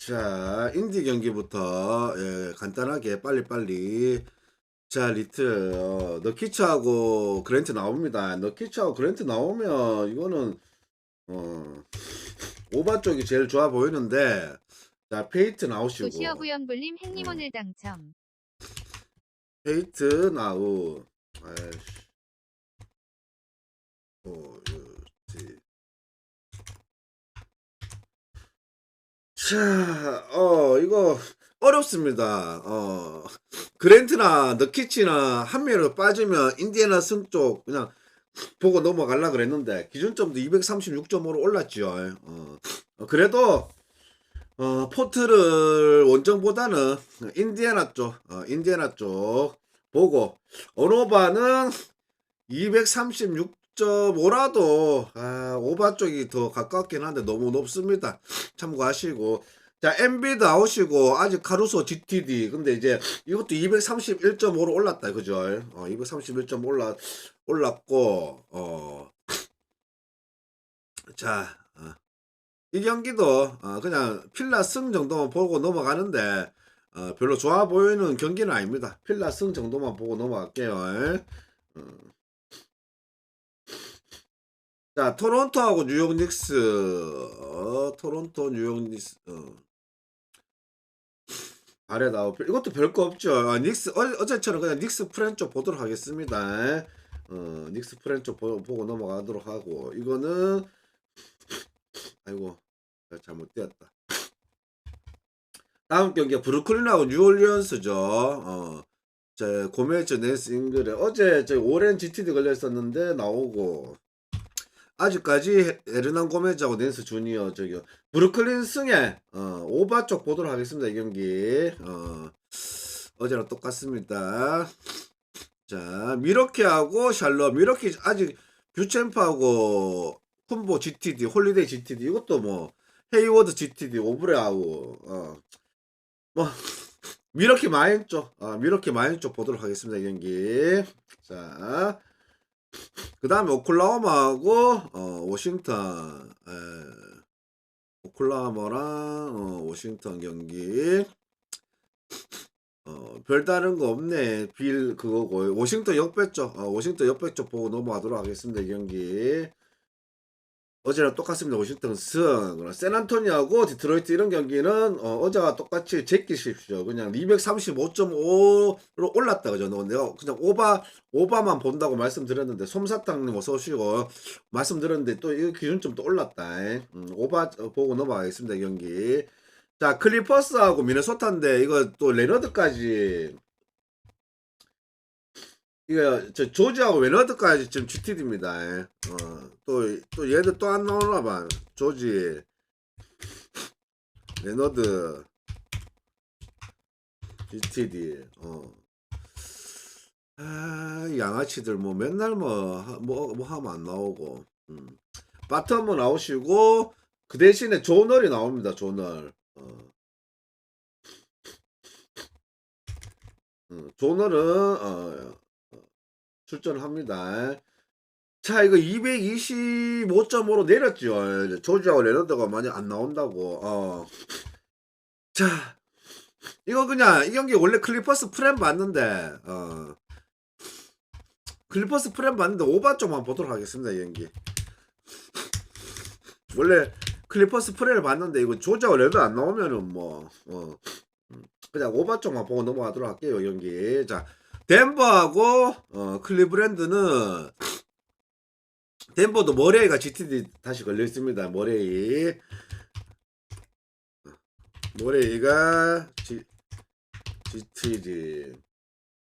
자, 인디 경기부터 예, 간단하게 빨리빨리. 자, 리틀 어, 너키츠하고 그랜트 나옵니다. 너키츠하고 그랜트 나오면 이거는 어, 오바 쪽이 제일 좋아 보이는데 자, 페이트 나오시고 도시어 구연불님 행님 음. 오늘 당첨. 페이트 나우. 아이씨. 어, 지. 자, 어, 이거 어렵습니다. 어, 그랜트나 너키치나 한 명으로 빠지면 인디애나 승 쪽 그냥 보고 넘어갈라 그랬는데 기준점도 236점으로 올랐죠. 어, 어, 그래도 어, 포트를 원정보다는 인디애나 쪽, 어, 인디애나 쪽 보고 오노바는 236.5라도 아, 오바 쪽이 더 가깝긴 한데 너무 높습니다. 참고하시고 자 MB 나오시고 아직 카루소 GTD 근데 이제 이것도 231.5로 올랐다 그죠? 어, 231.5 올라 올랐고 어. 자, 어. 이 경기도 어, 그냥 필라 승 정도만 보고 넘어가는데 어, 별로 좋아 보이는 경기는 아닙니다. 필라 승 정도만 보고 넘어갈게요. 어. 자, 토론토하고 뉴욕 닉스. 어, 토론토, 뉴욕 닉스. 어. 아래 나오. 이것도 별거 없죠. 아, 닉스 어, 어제처럼 그냥 닉스 프렌 쪽 보도록 하겠습니다. 어, 닉스 프렌 쪽 보, 보고 넘어가도록 하고 이거는 아이고 잘못 띄었다. 다음 경기가 브루클린하고 뉴올리언스죠. 어. 제 고메츠 네스 잉글에 어제 저 오렌 GTD 걸려 있었는데 나오고 아직까지 에르난 고메즈하고 낸스 주니어 저기 브루클린 승에 어, 오바 쪽 보도록 하겠습니다 이 경기. 어, 어제랑 똑같습니다. 자 미러키하고 샬럿 미러키 아직 뷰챔프하고 쿤보 GTD 홀리데이 GTD 이것도 뭐 헤이워드 GTD 오브레하고 어, 뭐 미러키 마인 쪽 어, 미러키 마인 쪽 보도록 하겠습니다 이 경기. 자 그 다음에 오클라호마하고 어, 워싱턴 에, 오클라호마랑 어, 워싱턴 경기. 어, 별다른 거 없네. 빌 그거고 워싱턴 역배 쪽 어, 워싱턴 역배 쪽 보고 넘어가도록 하겠습니다 이 경기 어제랑 똑같습니다. 워싱턴 승. 그럼 샌안토니하고 디트로이트 이런 경기는 어, 제와 똑같이 제끼십시오. 그냥 235.5로 올랐다. 그죠? 너 내가 그냥 오바 오바만 본다고 말씀드렸는데 솜사탕님 어서 오시고 말씀드렸는데 또 이 기준점 또 올랐다. 음, 오바 보고 넘어가겠습니다. 이 경기. 자 클리퍼스하고 미네소타인데 이거 또 레너드까지 이거 저 조지하고 웨너드까지 지금 GTD입니다. 어, 또, 또 얘들 또 안 나오나 봐. 조지, 레너드, GTD. 어. 아, 이 양아치들 뭐 맨날 뭐, 하- 뭐, 뭐 하면 안 나오고. 음. 바텀은 나오시고, 그 대신에 조널이 나옵니다, 조널. 어. 음, 조널은, 어, 출전합니다. 자, 이거 225.5로 내렸죠. 조지하고 레너드가 많이 안 나온다고. 어. 자, 이거 그냥 이 경기 원래 클리퍼스 프렘 봤는데, 어. 클리퍼스 프렘 봤는데 오바 쪽만 보도록 하겠습니다. 이 경기. 원래 클리퍼스 프렘을 봤는데 이거 조지하고 레너드 안 나오면은 뭐, 어. 음, 그냥 오바 쪽만 보고 넘어가도록 할게요. 이 경기. 자, 덴버하고 어, 클리브랜드는 덴버도 머레이가 GTD 다시 걸려 있습니다. 머레이 머레이가 G, GTD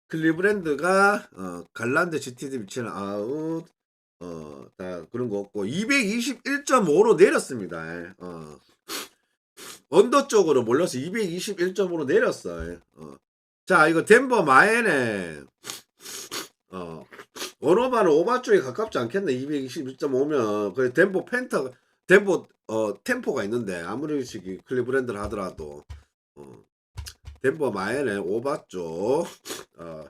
클리브랜드가 어, 갈란드 GTD 미치는 아웃 어, 다 그런 거 없고 221.5로 내렸습니다. 어. 언더 쪽으로 몰려서 221.5로 내렸어요. 어. 자, 이거 덴버 마엔에 어 원오바는 오바 쪽에 가깝지 않겠네. 221.5면 그 덴버 펜터 덴버 어 템포가 있는데 아무리 시기 클리브랜드를 하더라도 어 덴버 마엔에 오바 쪽 어,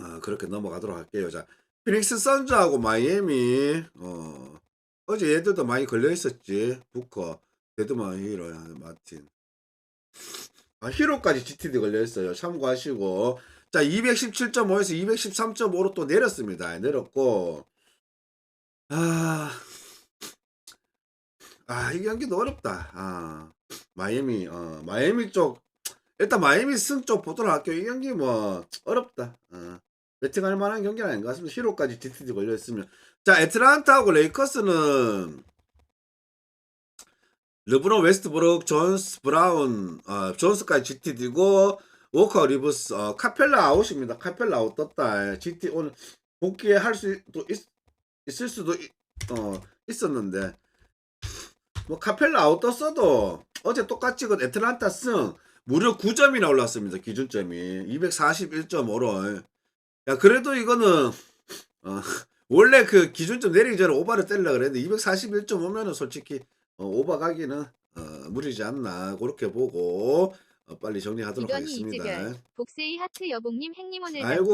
어 그렇게 넘어가도록 할게요. 자, 피닉스 선즈하고 마이애미 어 어제 얘들도 많이 걸려 있었지. 부커 데드만 히로 마틴. 아 히로까지 GTD 걸려 있어요. 참고하시고 자 217.5에서 213.5로 또 내렸습니다. 내렸고 아. 아, 이 경기도 어렵다. 아, 마이애미, 어, 마이애미 쪽, 일단 마이애미 승 쪽 보도록 할게요. 이 경기 뭐, 어렵다. 어, 배팅할 만한 경기는 아닌 것 같습니다. 히로까지 DTD 걸려있으면. 자, 애틀란타하고 레이커스는, 르브론 웨스트브룩, 존스, 브라운, 어, 존스까지 GTD고, 워커, 리브스, 어, 카펠라 아웃입니다. 카펠라 아웃 떴다. GT 오늘 복귀할 수도 있, 있을 수도, 있, 어, 있었는데, 뭐 카펠라 아웃 떴어도 어제 똑같이 그 애틀란타 승 무려 9점이나 올랐습니다. 기준점이 241.5로. 야 그래도 이거는 어, 원래 그 기준점 내리기 전에 오바를 때리려 그랬는데 241.5면은 솔직히 어, 오바 가기는 어, 무리지 않나 그렇게 보고 어, 빨리 정리하도록 하겠습니다. 복세이 하트 여봉님 행님 오늘 아이고